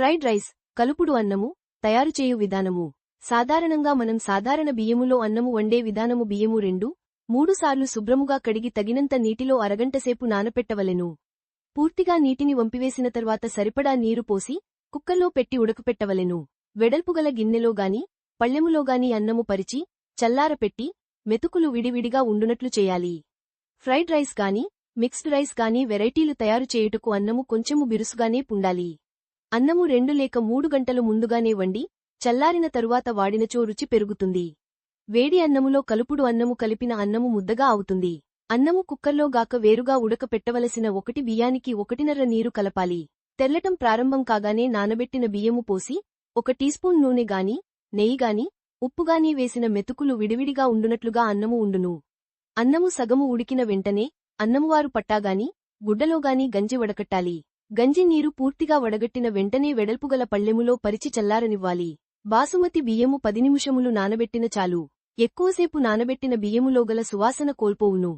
Fried rice కలుపుడు అన్నము తయారుచేయు విధానము. సాధారణంగా మనం సాధారణ బియ్యములో అన్నము వండే విధానము బియ్యము రెండు మూడుసార్లు శుభ్రముగా కడిగి తగినంత నీటిలో అరగంటసేపు నానపెట్టవలెను. పూర్తిగా నీటిని వంపివేసిన తర్వాత సరిపడా నీరు పోసి కుక్కర్లో పెట్టి ఉడకపెట్టవలెను. వెడల్పుగల గిన్నెలో గాని పళ్ళెములోగాని అన్నము పరిచి చల్లారపెట్టి మెతుకులు విడివిడిగా ఉండునట్లు చేయాలి. ఫ్రైడ్ రైస్ గాని మిక్స్డ్ రైస్ గాని వెరైటీలు తయారు చేయుటకు అన్నము కొంచెము బిరుసుగానే పుండాలి. అన్నము రెండు లేక మూడు గంటలు ముందుగానే వండి చల్లారిన తరువాత వాడినచో రుచి పెరుగుతుంది. వేడి అన్నములో కలుపుడు అన్నము కలిపిన అన్నము ముద్దగా అవుతుంది. అన్నము కుక్కర్లో గాక వేరుగా ఉడకపెట్టవలసిన ఒకటి బియ్యానికి ఒకటిన్నర నీరు కలపాలి. తెల్లటం ప్రారంభం కాగానే నానబెట్టిన బియ్యము పోసి ఒక టీస్పూన్ నూనె గాని నెయ్యి గాని ఉప్పుగాని వేసిన మెతుకులు విడివిడిగా ఉండునట్లుగా అన్నము ఉండును. అన్నము సగము ఉడికిన వెంటనే అన్నమువారు పట్టాగాని గుడ్డలోగాని గంజి వడకట్టాలి. గంజి నీరు పూర్తిగా వడగట్టిన వెంటనే వెడల్పుగల పళ్ళెములో పరిచి చల్లారనివ్వాలి. బాసుమతి బియ్యము పది నిమిషములు నానబెట్టిన చాలు. ఎక్కువసేపు నానబెట్టిన బియ్యములోగల సువాసన కోల్పోవును.